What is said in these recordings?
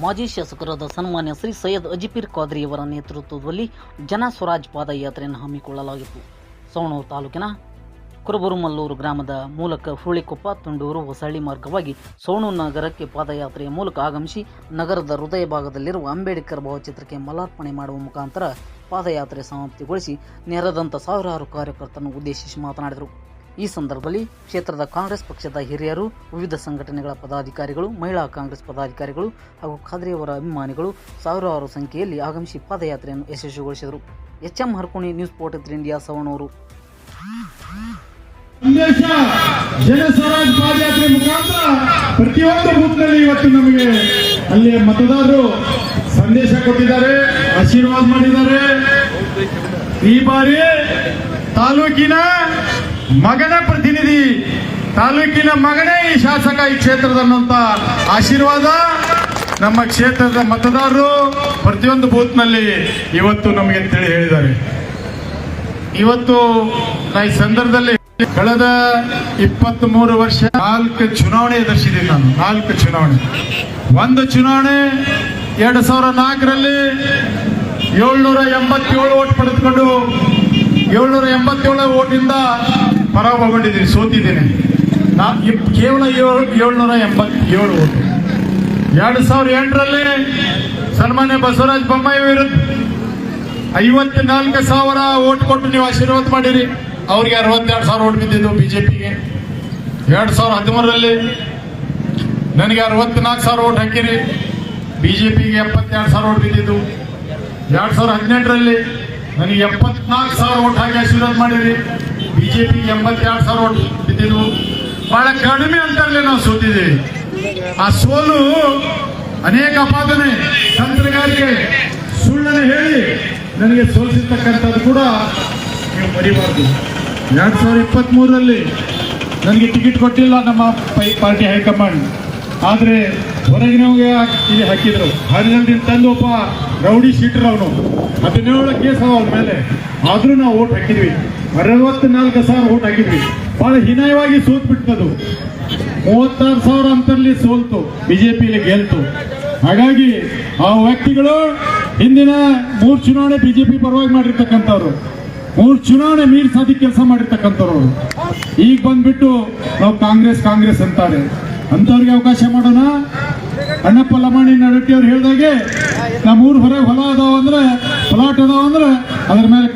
ಮಾಜಿ ಶಾಸಕರಾದ ಸನ್ಮಾನ್ಯ ಶ್ರೀ ಸೈಯದ್ ಅಜಿಪೀರ್ ಖಾದ್ರಿಯವರ ನೇತೃತ್ವದಲ್ಲಿ ಜನ ಸ್ವರಾಜ್ ಪಾದಯಾತ್ರೆಯನ್ನು ಹಮ್ಮಿಕೊಳ್ಳಲಾಗಿತ್ತು. ಸೋಣೂರು ತಾಲೂಕಿನ ಕುರುಬುರುಮಲ್ಲೂರು ಗ್ರಾಮದ ಮೂಲಕ ಹುಳಿಕೊಪ್ಪ ತುಂಡೂರು, ಹೊಸಳ್ಳಿ ಮಾರ್ಗವಾಗಿ ಸೋಣು ನಗರಕ್ಕೆ ಪಾದಯಾತ್ರೆಯ ಮೂಲಕ ಆಗಮಿಸಿ ನಗರದ ಹೃದಯ ಭಾಗದಲ್ಲಿರುವ ಅಂಬೇಡ್ಕರ್ ಭಾವಚಿತ್ರಕ್ಕೆ ಮಲಾರ್ಪಣೆ ಮಾಡುವ ಮುಖಾಂತರ ಪಾದಯಾತ್ರೆ ಸಮಾಪ್ತಿಗೊಳಿಸಿ ನೆರೆದಂಥ ಸಾವಿರಾರು ಕಾರ್ಯಕರ್ತರನ್ನು ಉದ್ದೇಶಿಸಿ ಮಾತನಾಡಿದರು. ಈ ಸಂದರ್ಭದಲ್ಲಿ ಕ್ಷೇತ್ರದ ಕಾಂಗ್ರೆಸ್ ಪಕ್ಷದ ಹಿರಿಯರು, ವಿವಿಧ ಸಂಘಟನೆಗಳ ಪದಾಧಿಕಾರಿಗಳು, ಮಹಿಳಾ ಕಾಂಗ್ರೆಸ್ ಪದಾಧಿಕಾರಿಗಳು ಹಾಗೂ ಖಾದ್ರಿಯವರ ಅಭಿಮಾನಿಗಳು ಸಾವಿರಾರು ಸಂಖ್ಯೆಯಲ್ಲಿ ಆಗಮಿಸಿ ಪಾದಯಾತ್ರೆಯನ್ನು ಯಶಸ್ವಿಗೊಳಿಸಿದರು. H M Harkoni news port three India, Savanur. ಮತದಾರರು ಸಂದೇಶ ಕೊಟ್ಟಿದ್ದಾರೆ, ಆಶೀರ್ವಾದ ಮಾಡಿದ್ದಾರೆ. ಈ ಬಾರಿ ತಾಲೂಕಿನ ಮಗನ ಪ್ರತಿನಿಧಿ, ತಾಲೂಕಿನ ಮಗನೇ ಈ ಶಾಸಕ ಈ ಕ್ಷೇತ್ರದ ಆಶೀರ್ವಾದ. ನಮ್ಮ ಕ್ಷೇತ್ರದ ಮತದಾರರು ಪ್ರತಿಯೊಂದು ಬೂತ್ನಲ್ಲಿ ಇವತ್ತು ನಮಗೆ ತಿಳಿ ಹೇಳಿದ್ದಾರೆ. ಇವತ್ತು ಈ ಸಂದರ್ಭದಲ್ಲಿ ಕಳೆದ ಇಪ್ಪತ್ತ್ ಮೂರು ವರ್ಷ ನಾಲ್ಕು ಚುನಾವಣೆ ಎದುರಿಸಿದ್ದೀನಿ ನಾನು, ನಾಲ್ಕು ಚುನಾವಣೆ. ಒಂದು ಚುನಾವಣೆ ಎರಡು ಸಾವಿರ ನಾಲ್ಕರಲ್ಲಿ ಏಳ್ನೂರ ಎಂಬತ್ತೇಳು ಓಟ್ ಪಡೆದುಕೊಂಡು ಏಳ್ನೂರ ಎಂಬತ್ತೇಳು ಓಟಿಂದ ಪರಾಭವಗೊಂಡಿದ್ದೀನಿ ಸೋತಿದ್ದೀನಿ. ನಾನು ಕೇವಲ ಏಳು, ಏಳ್ನೂರ ಎಂಬತ್ತೇಳು ಓಟು. ಎರಡು ಸಾವಿರ ಎಂಟರಲ್ಲಿ ಸನ್ಮಾನ್ಯ ಬಸವರಾಜ ಬೊಮ್ಮಾಯಿ ವಿರುದ್ಧ ಐವತ್ನಾಲ್ಕು ಸಾವಿರ ಓಟ್ ಕೊಟ್ಟು ನೀವು ಆಶೀರ್ವಾದ ಮಾಡಿರಿ. ಅವ್ರಿಗೆ ಅರವತ್ತೆರಡು ಸಾವಿರ ಓಟ್ ಬಿದ್ದಿದ್ದು ಪಿಗೆ ಎರಡು ಸಾವಿರದ ಹದಿಮೂರರಲ್ಲಿ ನನಗೆ ಅರವತ್ನಾಲ್ಕು ಸಾವಿರ ಓಟ್ ಹಾಕಿರಿ. ಬಿ ಜೆ ಪಿಗೆ ಎಪ್ಪತ್ತೆರಡು ಸಾವಿರ ಓಟ್ ಬಿದ್ದಿದ್ದು. ಎರಡು ಸಾವಿರದ ಹದಿನೆಂಟರಲ್ಲಿ ನನಗೆ ಎಪ್ಪತ್ನಾಲ್ಕು ಸಾವಿರ ಓಟ್ ಹಾಕಿ ಆಶೀರ್ವಾದ ಮಾಡಿರಿ. ಬಿಜೆಪಿಗೆ ಎಂಬತ್ತೆರಡು ಸಾವಿರ ಓಟ್ ಬಿದ್ದಿದ್ವು ಬಹಳ ಕಡಿಮೆ ಅಂತರಲ್ಲೇ ನಾವು ಸೋತಿದ್ದೀವಿ. ಆ ಸೋಲು ಅನೇಕ ಅಪಾದನೆ ತಂತ್ರಗಾರಿಕೆ ಸುಳ್ಳನ್ನು ಹೇಳಿ ನನಗೆ ಸೋಲಿಸಿರ್ತಕ್ಕಂಥದ್ದು ಕೂಡ ನೀವು ಮರಿಬಾರ್ದು. ಎರಡು ಸಾವಿರದ ಇಪ್ಪತ್ತ್ ಮೂರರಲ್ಲಿ ನನಗೆ ಟಿಕೆಟ್ ಕೊಟ್ಟಿಲ್ಲ ನಮ್ಮ ಪೈ- ಪಾರ್ಟಿ ಹೈಕಮಾಂಡ್. ಆದರೆ ಹೊರಗಿನವ್ಗೆ ಇಲ್ಲಿ ಹಾಕಿದ್ರು. ಹರಿಹರದಿಂದ ತಂದು ಒಬ್ಬ ರೌಡಿ ಶೀಟರ್ ಅವನು. ಹದಿನೇಳು ಕೇಸ್ ಅವ್ರ ಮೇಲೆ. ಆದರೂ ನಾವು ಓಟ್ ಹಾಕಿದ್ವಿ. ಅರವತ್ನಾಲ್ಕು ಸಾವಿರ ಓಟ್ ಹಾಕಿದ್ವಿ ಬಹಳ ಹೀನಾಯವಾಗಿ ಸೋತ್ ಬಿಟ್ಟದು ಮೂವತ್ತಾರು ಸಾವಿರ ಅಂತರಲ್ಲಿ ಸೋಲ್ತು, ಬಿಜೆಪಿಲಿ ಗೆಲ್ತು. ಹಾಗಾಗಿ ಆ ವ್ಯಕ್ತಿಗಳು ಹಿಂದಿನ ಮೂರು ಚುನಾವಣೆ ಬಿಜೆಪಿ ಪರವಾಗಿ ಮಾಡಿರ್ತಕ್ಕಂಥವ್ರು. ಮೂರು ಚುನಾವಣೆ ಮೀರ್ಸಾದಿ ಸಾಧಿ ಕೆಲಸ ಮಾಡಿರ್ತಕ್ಕಂಥವ್ರು. ಅವರು ಈಗ ಬಂದ್ಬಿಟ್ಟು ನಾವು ಕಾಂಗ್ರೆಸ್ ಕಾಂಗ್ರೆಸ್ ಅಂತಾರೆ. ಅಂಥವ್ರಿಗೆ ಅವಕಾಶ ಮಾಡೋಣ. ಅಣ್ಣಪ್ಪ ಲಮಾಣಿ ನಡಟ್ಟಿ ಅವ್ರು ಹೇಳ್ದಾಗೆ ನಮ್ಮ ಊರು ಹೊರಗೆ ಹೊಲ ಅದಾವ ಅಂದ್ರೆ ಪ್ಲಾಟ್ ಅದಾವ ಅಂದ್ರೆ, ಅದ್ರ ಮೇಲೆ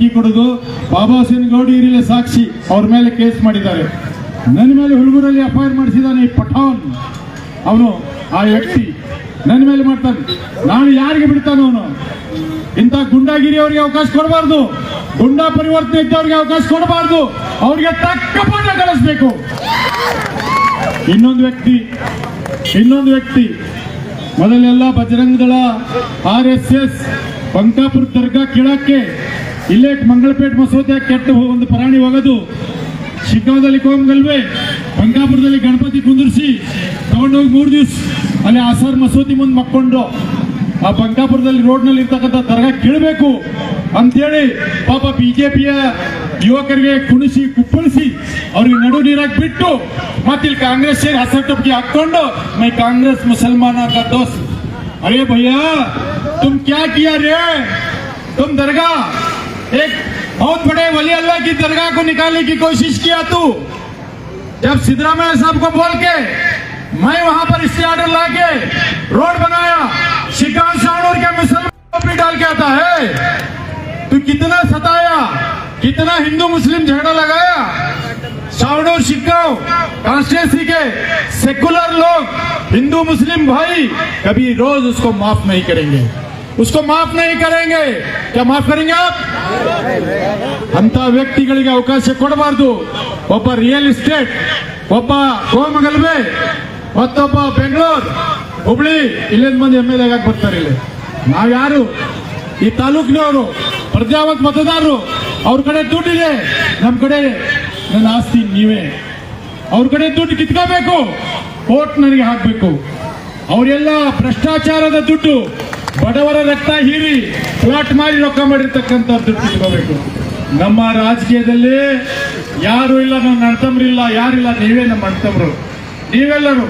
ಧಮಕಿ ಕೊಡೋದು ಬಾಬಾ ಸಿನ್ ಗೌಡಿ ಇರಿಲೆ ಸಾಕ್ಷಿ ಅವ್ರ ಮೇಲೆ ಕೇಸ್ ಮಾಡಿದ್ದಾರೆ. ನನ್ನ ಮೇಲೆ ಹುಡುಗರಲ್ಲಿ ಎಫ್ ಐ ಆರ್ ಮಾಡಿಸಿದ್ದಾನೆ ಈ ಪಠಾನ್. ಅವನು ಆ ವ್ಯಕ್ತಿ. ನನ್ನ ಮೇಲೆ ಮಾಡ್ತಾನೆ. ನಾನು ಯಾರಿಗೆ ಬಿಡ್ತಾನೆ ಅವನು? ಇಂಥ ಗುಂಡಾಗಿರಿ ಅವರಿಗೆ ಅವಕಾಶ ಕೊಡಬಾರ್ದು. ಗುಂಡಾ ಪರಿವರ್ತನೆ ಇದ್ದವ್ರಿಗೆ ಅವಕಾಶ ಕೊಡಬಾರ್ದು. ಅವ್ರಿಗೆ ತಕ್ಕ ಪಾಠ ಕಳಿಸ್ಬೇಕು ಇನ್ನೊಂದು ವ್ಯಕ್ತಿ ಇನ್ನೊಂದು ವ್ಯಕ್ತಿ. ಮೊದಲೆಲ್ಲ Bajrang Dal, R S S, Bankapur ದರ್ಗಾ, ಕೀಳಕ್ಕೆ ಇಲ್ಲೇ ಮಂಗಳಪೇಟೆ ಮಸೂದೆ ಕೆಟ್ಟ ಒಂದು ಪ್ರಾಣಿ ಹೋಗೋದು. ಶಿಗ್ಗಾಂವದಲ್ಲಿ ಕೋಮಗಲ್ವೆ, ಬಂಗಾಪುರದಲ್ಲಿ ಗಣಪತಿ ಕುಂದಿರಿಸಿ ತಗೊಂಡೋಗಿ ಮೂರು ದಿವಸ ಅಲ್ಲಿ ಆಸಾರ್ ಮಸೂದಿ ಮುಂದೆ ಮಕ್ಕೊಂಡು ಆ ಬಂಗಾಪುರದಲ್ಲಿ ರೋಡ್ನಲ್ಲಿ ಇರ್ತಕ್ಕಂಥ ದರ್ಗಾ ಕೇಳಬೇಕು ಅಂತೇಳಿ ಪಾಪ ಬಿಜೆಪಿಯ ಯುವಕರಿಗೆ ಕುಣಿಸಿ, ಕುಪ್ಪಳಿಸಿ ಅವ್ರಿಗೆ ನಡು ನೀರಾಗಿ ಬಿಟ್ಟು ಮತ್ತಿಲ್ಲಿ ಕಾಂಗ್ರೆಸ್ ಸೇರಿ ಹಸ ಟೊಪ್ಪಿಗೆ ಹಾಕೊಂಡು ಮೈ ಕಾಂಗ್ರೆಸ್ ಮುಸಲ್ಮಾನ ದೋಸ್ತ್. ಅರೇ ಭಯ್ಯ, ತುಮ್ ಕ್ಯಾ ಕಿಯಾ ರೇ? ತುಮ್ ದರ್ಗಾ? एक बहुत बड़े वली अल्लाह की दरगाह को निकालने की कोशिश किया तू। जब सिद्धरामैया साहब को बोल के मैं वहाँ पर इससे ऑर्डर ला के रोड बनाया शिकान शाहनूर के मुसलमान भी डाल के आता है। तू कितना सताया, कितना हिंदू मुस्लिम झगड़ा लगाया। शाहनूर शिक्काव कॉन्स्टिट्यूंसी के सेकुलर लोग, हिंदू मुस्लिम भाई, कभी रोज उसको माफ़ नहीं करेंगे। उसको माफ नहीं करेंगे क्या माफ करेंगे आप ಅಂತ ವ್ಯಕ್ತಿಗಳಿಗೆ ಅವಕಾಶ ಕೊಡಬಾರ್ದು ಒಬ್ಬ ರಿಯಲ್ ಎಸ್ಟೇಟ್ ಒಬ್ಬ ಕೋಮಗಲ್ಬೆ ಮತ್ತೊಬ್ಬ ಬೆಂಗಳೂರು ಹುಬ್ಳಿ ಇಲ್ಲಿಂದ ಮಂದಿ ಎಮ್ ಎಲ್ ಎ ಬರ್ತಾರೆ ಇಲ್ಲಿ ನಾವ್ಯಾರು ಈ ತಾಲೂಕಿನವರು ಪ್ರಜಾವತ್ ಮತದಾರರು ಅವ್ರ ಕಡೆ ದುಡ್ಡಿದೆ ನಮ್ಮ ಕಡೆ ನನ್ನ ಆಸ್ತಿ ನೀವೇ ಅವ್ರ ಕಡೆ ದುಡ್ಡು ಕಿತ್ಕೋಬೇಕು ಕೋರ್ಟ್ ನನಗೆ ಹಾಕಬೇಕು ಅವರೆಲ್ಲ ಭ್ರಷ್ಟಾಚಾರದ ದುಡ್ಡು ಬಡವರ ರಕ್ತ ಹೀರಿ ಪ್ಲಾಟ್ ಮಾಡಿ ರೊಕ್ಕ ಮಾಡಿರ್ತಕ್ಕಂಥ ಕಿತ್ಕೋಬೇಕು ನಮ್ಮ ರಾಜಕೀಯದಲ್ಲಿ ಯಾರು ಇಲ್ಲ ನನ್ನ ಅಣ್ತಮ್ರಿಲ್ಲ ಯಾರಿಲ್ಲ ನೀವೇ ನಮ್ಮ ಅಣ್ತಮ್ರು ನೀವೆಲ್ಲರೂ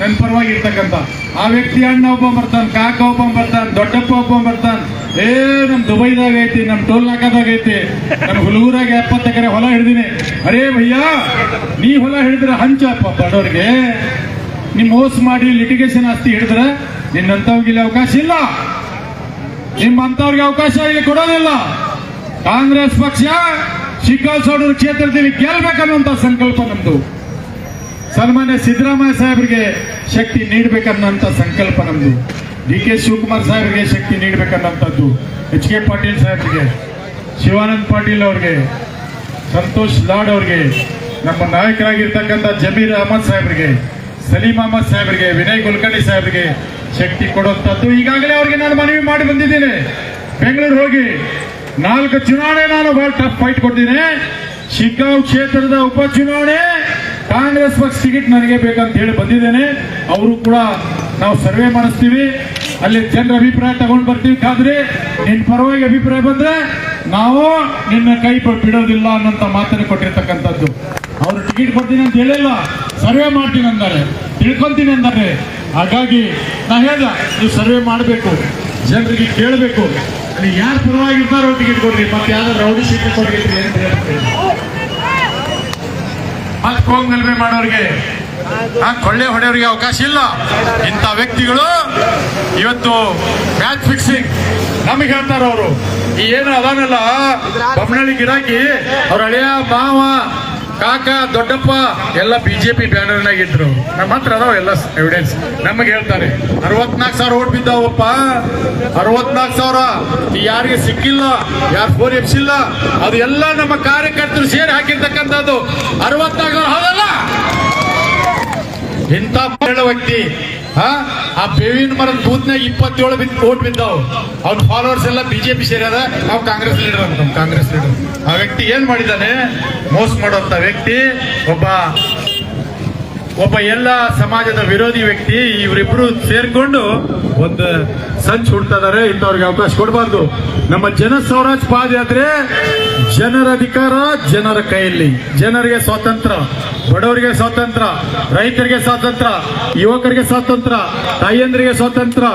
ನನ್ನ ಪರವಾಗಿ ಇರ್ತಕ್ಕಂಥ ಆ ವ್ಯಕ್ತಿ ಅಣ್ಣ ಒಬ್ಬ ಬರ್ತಾನೆ ಕಾಕ ಒಬ್ಬ ಬರ್ತಾನೆ ದೊಡ್ಡಪ್ಪ ಒಬ್ಬ ಬರ್ತಾನೆ ಏ ನಮ್ಮ ದುಬೈದಾಗ ಐತಿ ನಮ್ಮ ಟೋಲ್ ನಾಕಾದಾಗ ಐತಿ. ನಮ್ ಹುಲೂರಾಗ ಎಪ್ಪತ್ತು ಎಕರೆ ಹೊಲ ಹಿಡ್ದಿನಿ. ಅರೇ ಭಯ್ಯ, ನೀ ಹೊಲ ಹಿಡಿದ್ರೆ ಹಂಚಪ್ಪ ಬಡವ್ರಿಗೆ. ನಿಮ್ಮ ಮೋಸ ಮಾಡಿ ಲಿಟಿಗೇಷನ್ ಆಸ್ತಿ ಹಿಡಿದ್ರ ನಿನ್ನಂತವ್ಗಿಲ್ಲಿ ಅವಕಾಶ ಇಲ್ಲ. ನಿಮ್ಮಂತವ್ರಿಗೆ ಅವಕಾಶ ಇಲ್ಲಿ ಕೊಡೋದಿಲ್ಲ. ಕಾಂಗ್ರೆಸ್ ಪಕ್ಷ ಶಿಕಾಸೋಡೂರು ಕ್ಷೇತ್ರದಲ್ಲಿ ಗೆಲ್ಬೇಕನ್ನುವಂತ ಸಂಕಲ್ಪ ನಮ್ದು. ಸನ್ಮಾನ್ಯ ಸಿದ್ದರಾಮಯ್ಯ ಸಾಹೇಬರಿಗೆ ಶಕ್ತಿ ನೀಡಬೇಕನ್ನೋಂಥ ಸಂಕಲ್ಪ ನಮ್ದು. ಡಿ ಕೆ ಶಿವಕುಮಾರ್ ಸಾಹೇಬರಿಗೆ ಶಕ್ತಿ ನೀಡಬೇಕನ್ನೋಂಥದ್ದು ಎಚ್ ಕೆ ಪಾಟೀಲ್ ಸಾಹೇಬರಿಗೆ, ಶಿವಾನಂದ್ ಪಾಟೀಲ್ ಅವ್ರಿಗೆ, ಸಂತೋಷ್ ಲಾಡ್ ಅವ್ರಿಗೆ, ನಮ್ಮ ನಾಯಕರಾಗಿರ್ತಕ್ಕಂಥ ಜಮೀರ್ ಅಹಮದ್ ಸಾಹೇಬರಿಗೆ ಸಲೀಂ ಅಹಮದ್ ಸಾಹೇಬರಿಗೆ, ವಿನಯ್ ಕುಲಕರ್ಣಿ ಸಾಹೇಬರಿಗೆ ಶಕ್ತಿ ಕೊಡುವಂಥದ್ದು ಈಗಾಗಲೇ ಅವರಿಗೆ ನಾನು ಮನವಿ ಮಾಡಿ ಬಂದಿದ್ದೀನಿ. ಬೆಂಗಳೂರು ಹೋಗಿ ನಾಲ್ಕು ಚುನಾವಣೆ ನಾನು ಬಹಳ ಟಫ್ ಫೈಟ್ ಕೊಡ್ತೀನಿ. ಶಿಗ್ಗಾಂವ್ ಕ್ಷೇತ್ರದ ಉಪಚುನಾವಣೆ ಕಾಂಗ್ರೆಸ್ ಪಕ್ಷ ಟಿಕೆಟ್ ನನಗೆ ಬೇಕಂತ ಹೇಳಿ ಬಂದಿದ್ದೇನೆ. ಅವರು ಕೂಡ ನಾವು ಸರ್ವೆ ಮಾಡಿಸ್ತೀವಿ. ಅಲ್ಲಿ ಜನರ ಅಭಿಪ್ರಾಯ ತಗೊಂಡು ಬರ್ತೀವಿ. ಕಾದ್ರೆ ನಿನ್ನ ಪರವಾಗಿ ಅಭಿಪ್ರಾಯ ಬಂದ್ರೆ ನಾವು ನಿನ್ನ ಕೈ ಬಿಡೋದಿಲ್ಲ ಅನ್ನೋಂತ ಮಾತನ್ನು ಕೊಟ್ಟಿರ್ತಕ್ಕಂಥದ್ದು. ಅವರು ಟಿಕೆಟ್ ಕೊಡ್ತೀನಿ ಅಂತ ಹೇಳಿಲ್ಲ. ಸರ್ವೆ ಮಾಡ್ತೀನಿ ಅಂತಾರೆ ತಿಳ್ಕೊಂತೀನಿ ಅಂತಾರೆ ಹಾಗಾಗಿ ನಾ ಹೇಳ್ದ, ನೀವು ಸರ್ವೆ ಮಾಡಬೇಕು, ಜನರಿಗೆ ಕೇಳಬೇಕು. ಅಲ್ಲಿ ಯಾರು ಪರವಾಗಿರ್ತಾರೋ ಟಿಕೆಟ್ ಕೊಡ್ರಿ ಮತ್ತೆ ಯಾವ್ದಾದ್ರು ರೌಡಿ ಸೀಟ್ ಕೊಡ್ರಿ ಅಂತ ಮತ್ ಕೋಂಗ್ ಗಲಭೆ ಮಾಡೋರಿಗೆ, ಆ ಕೊಳ್ಳೆ ಹೊಡೆಯೋರಿಗೆ ಅವಕಾಶ ಇಲ್ಲ. ಇಂಥ ವ್ಯಕ್ತಿಗಳು ಇವತ್ತು ಮ್ಯಾಚ್ ಫಿಕ್ಸಿಂಗ್. ನಮಗೆ ಹೇಳ್ತಾರ ಅವರು ಈ ಏನು ಅದಾನಲ್ಲ ಬೊಮ್ಮನಳ್ಳಿ ಗಿರಾಕಿ, ಅವ್ರ ಹಳೆಯ ಮಾವ ಕಾಕ, ದೊಡ್ಡಪ್ಪ, ಎಲ್ಲ ಬಿಜೆಪಿ ಬ್ಯಾನರ್ನಾಗಿದ್ರು. ನಮ್ಮ ಹತ್ರ ಅದಾವ ಎಲ್ಲ ಎವಿಡೆನ್ಸ್ ನಮಗೆ ಹೇಳ್ತಾರೆ, ಅರವತ್ನಾಲ್ಕು ಸಾವಿರ ಓಟ್ ಬಿದ್ದಾವಪ್ಪ. ಅರವತ್ನಾಲ್ಕು ಸಾವಿರ. ಯಾರಿಗೆ ಸಿಕ್ಕಿಲ್ಲ, ಯಾರು ಫೋನ್ ಎಪ್ಸಿಲ್ಲ ಅದು ಎಲ್ಲ ನಮ್ಮ ಕಾರ್ಯಕರ್ತರು ಸೇರಿ ಹಾಕಿರ್ತಕ್ಕಂಥದ್ದು. ಅರವತ್ನಾಲ್ಕು ಸಾವಿರ ಹೌದಲ್ಲ? ಇಂಥ ವ್ಯಕ್ತಿ ಆ ಆ ಬೇವಿನ ಮರದ ಬೂತ್ನಾಗ ಇಪ್ಪತ್ತೇಳು ಬಿದ್ದು ಓಟ್ ಬಿದ್ದಾವ್. ಅವ್ನ ಫಾಲೋವರ್ಸ್ ಎಲ್ಲ ಬಿಜೆಪಿ ಸೇರ್ಯಾರ. ನಾವು ಕಾಂಗ್ರೆಸ್ ಲೀಡರ್ ಅಂತ. ಕಾಂಗ್ರೆಸ್ ಲೀಡರ್ ಆ ವ್ಯಕ್ತಿ ಏನ್ ಮಾಡಿದ್ದಾನೆ? ಮೋಸ ಮಾಡುವಂತ ವ್ಯಕ್ತಿ, ಒಬ್ಬ ಒಬ್ಬ ಎಲ್ಲ ಸಮಾಜದ ವಿರೋಧಿ ವ್ಯಕ್ತಿ, ಇವರಿಬ್ರು ಸೇರ್ಕೊಂಡು ಒಂದು ಸಂಚು ಹುಡ್ತಾ ಇದಾರೆ ಇಂಥವ್ರಿಗೆ ಅವಕಾಶ ಕೊಡಬಾರ್ದು. ನಮ್ಮ ಜನ ಸ್ವರಾಜ್ ಪಾದಯಾತ್ರೆ, ಜನರ ಅಧಿಕಾರ, ಜನರ ಕೈಯಲ್ಲಿ. ಜನರಿಗೆ ಸ್ವಾತಂತ್ರ್ಯ. ಬಡವರಿಗೆ ಸ್ವಾತಂತ್ರ್ಯ, ರೈತರಿಗೆ ಸ್ವಾತಂತ್ರ್ಯ, ಯುವಕರಿಗೆ ಸ್ವಾತಂತ್ರ್ಯ ತಾಯಿಯಂದ್ರಿಗೆ ಸ್ವಾತಂತ್ರ್ಯ,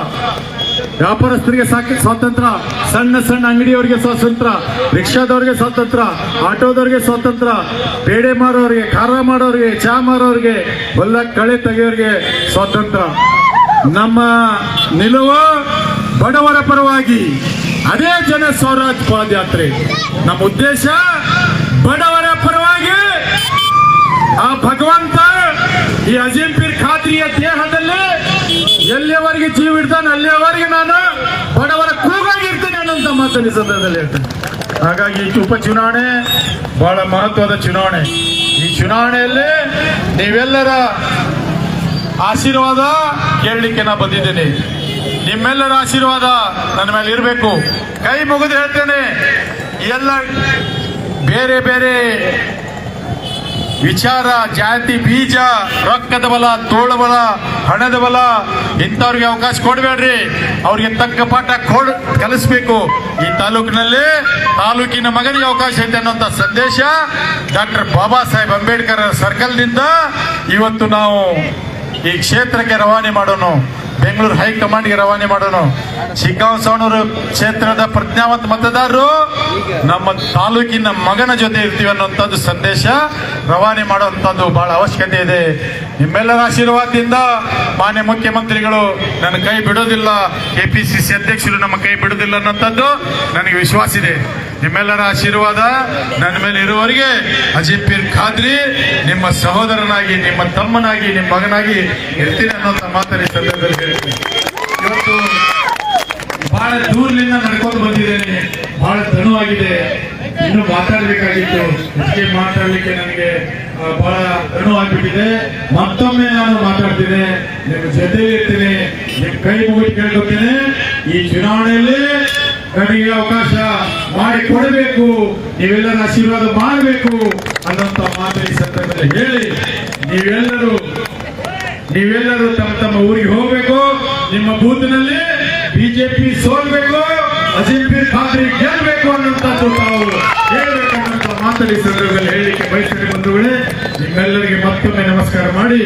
ವ್ಯಾಪಾರಸ್ಥರಿಗೆ ಸಾಕ ಸ್ವಾತಂತ್ರ್ಯ, ಸಣ್ಣ ಸಣ್ಣ ಅಂಗಡಿಯವರಿಗೆ ಸ್ವಾತಂತ್ರ್ಯ, ರಿಕ್ಷಾದವ್ರಿಗೆ ಸ್ವಾತಂತ್ರ್ಯ, ಆಟೋದವ್ರಿಗೆ ಸ್ವಾತಂತ್ರ್ಯ, ಬೇಡೆ ಮಾರೋರಿಗೆ, ಖಾರ ಮಾಡೋರಿಗೆ, ಚಾ ಮಾರೋರಿಗೆ ಹೊಲ ಕಳೆ ತೆಗೆಯೋರಿಗೆ ಸ್ವಾತಂತ್ರ್ಯ. ನಮ್ಮ ನಿಲುವು ಬಡವರ ಪರವಾಗಿ, ಅದೇ ಜನ ಸ್ವರಾಜ್ ಪಾದಯಾತ್ರೆ ನಮ್ಮ ಉದ್ದೇಶ ಬಡವರ ಆ ಭಗವಂತ ಈ ಅಜೀಂ ಪೀರ್ ಖಾತ್ರಿಯ ದೇಹದಲ್ಲಿ ಎಲ್ಲಿಯವರೆಗೆ ಜೀವ ಇಡ್ತಾನೆ ಅಲ್ಲಿಯವರೆಗೆ ನಾನು ಬಡವರ ಕೂಗಾಗಿರ್ತೇನೆ ಅನ್ನೋಂಥ ಮಾತನ್ನು ಈ ಸಂದರ್ಭದಲ್ಲಿ ಹೇಳ್ತೇನೆ. ಹಾಗಾಗಿ ಈ ಉಪಚುನಾವಣೆ ಬಹಳ ಮಹತ್ವದ ಚುನಾವಣೆ. ಈ ಚುನಾವಣೆಯಲ್ಲಿ ನೀವೆಲ್ಲರ ಆಶೀರ್ವಾದ ಕೇಳಲಿಕ್ಕೆ ನಾ ಬಂದಿದ್ದೇನೆ. ನಿಮ್ಮೆಲ್ಲರ ಆಶೀರ್ವಾದ ನನ್ನ ಮೇಲೆ ಇರಬೇಕು. ಕೈ ಮುಗಿದು ಹೇಳ್ತೇನೆ. ಎಲ್ಲ ಬೇರೆ ಬೇರೆ ವಿಚಾರ, ಜಾತಿ, ಬೀಜ, ರೊಕ್ಕದ ಬಲ, ತೋಳ ಬಲ, ಹಣದ ಬಲ, ಇಂಥವ್ರಿಗೆ ಅವಕಾಶ ಕೊಡಬೇಡ್ರಿ. ಅವ್ರಿಗೆ ತಕ್ಕ ಪಾಠ ಕೊಡ್, ಕಲಿಸ್ಬೇಕು. ಈ ತಾಲೂಕಿನಲ್ಲಿ ತಾಲೂಕಿನ ಮಗನಿಗೆ ಅವಕಾಶ ಐತೆ ಅನ್ನೋಂಥ ಸಂದೇಶ ಡಾಕ್ಟರ್ ಬಾಬಾ ಸಾಹೇಬ್ ಅಂಬೇಡ್ಕರ್ ಸರ್ಕಲ್ನಿಂದ ಇವತ್ತು ನಾವು ಈ ಕ್ಷೇತ್ರಕ್ಕೆ ರವಾನೆ ಮಾಡೋಣ ಬೆಂಗಳೂರು ಹೈಕಮಾಂಡ್ಗೆ ರವಾನೆ ಮಾಡೋಣ ಶಿಗ್ಗಾಂವ್ ಕ್ಷೇತ್ರದ ಪ್ರಜ್ಞಾವಂತ ಮತದಾರರು, ನಮ್ಮ ತಾಲೂಕಿನ ಮಗನ ಜೊತೆ ಇರ್ತೀವಿ ಅನ್ನುವಂಥದ್ದು ಸಂದೇಶ. ರವಾನೆ ಮಾಡುವಂಥದ್ದು ಬಹಳ ಅವಶ್ಯಕತೆ ಇದೆ. ನಿಮ್ಮೆಲ್ಲರ ಆಶೀರ್ವಾದದಿಂದ ಮಾನ್ಯ ಮುಖ್ಯಮಂತ್ರಿಗಳು ನನ್ನ ಕೈ ಬಿಡೋದಿಲ್ಲ, ಕೆಪಿಸಿಸಿ ಅಧ್ಯಕ್ಷರು ನಮ್ಮ ಕೈ ಬಿಡೋದಿಲ್ಲ ಅನ್ನೋಂಥದ್ದು ನನಗೆ ವಿಶ್ವಾಸ ಇದೆ. ನಿಮ್ಮೆಲ್ಲರ ಆಶೀರ್ವಾದ ನನ್ನ ಮೇಲೆ ಇರುವವರಿಗೆ. ಅಜೀಬ್ ಖಾದ್ರಿ, ನಿಮ್ಮ ಸಹೋದರನಾಗಿ, ನಿಮ್ಮ ತಮ್ಮನಾಗಿ, ನಿಮ್ಮ ಮಗನಾಗಿ ಇರ್ತೀನಿ ಅನ್ನೋಂಥ ಮಾತಾಡಿ ಈ ಸಂದರ್ಭದಲ್ಲಿ ಹೇಳ್ತೀನಿ. ಇವತ್ತು ಬಹಳ ದೂರದಿಂದ ನಡ್ಕೊಂಡು ಬಂದಿದ್ದೇನೆ. ಬಹಳ ತನುವಾಗಿದೆ. ಇನ್ನು ಮಾತಾಡಬೇಕಾಗಿತ್ತು. ಅದಕ್ಕೆ ಮಾತಾಡಲಿಕ್ಕೆ ನನಗೆ ಬಹಳ ಧನುವಾಗ್ಬಿಟ್ಟಿದೆ ಮತ್ತೊಮ್ಮೆ ನಾನು ಮಾತಾಡ್ತೀನಿ. ನಿಮ್ಮ ಜೊತೆ ಇರ್ತೀನಿ. ನಿಮ್ಮ ಕೈ ಮುಗಿದು ಕೇಳ್ಕೊತೀನಿ ಈ ಚುನಾವಣೆಯಲ್ಲಿ ನನಗೆ ಅವಕಾಶ ಮಾಡಿ ಕೊಡಬೇಕು ನೀವೆಲ್ಲರ ಆಶೀರ್ವಾದ ಮಾಡಬೇಕು ಅನ್ನೋಂಥ ಮಾತು ಈ ಸಂದರ್ಭದಲ್ಲಿ ಹೇಳಿ, ನೀವೆಲ್ಲರೂ ನೀವೆಲ್ಲರೂ ತಮ್ಮ ತಮ್ಮ ಊರಿಗೆ ಹೋಗ್ಬೇಕು. ನಿಮ್ಮ ಬೂತ್ನಲ್ಲಿ ಬಿಜೆಪಿ ಸೋಲ್ಬೇಕು ಅಜೀಂಪೀರ್ ಖಾದ್ರಿ ಗೆಲ್ಬೇಕು ಅನ್ನುವಂಥದ್ದು ತಾವು ಹೇಳ್ಬೇಕು ಅನ್ನುವಂಥ ಮಾತಲ್ಲಿ ಸಂದರ್ಭದಲ್ಲಿ ಹೇಳಿಕೆ ಬಯಸಿದ ಬಂಧುಗಳೇ. ನಿಮ್ಮೆಲ್ಲರಿಗೆ ಮತ್ತೊಮ್ಮೆ ನಮಸ್ಕಾರ ಮಾಡಿ.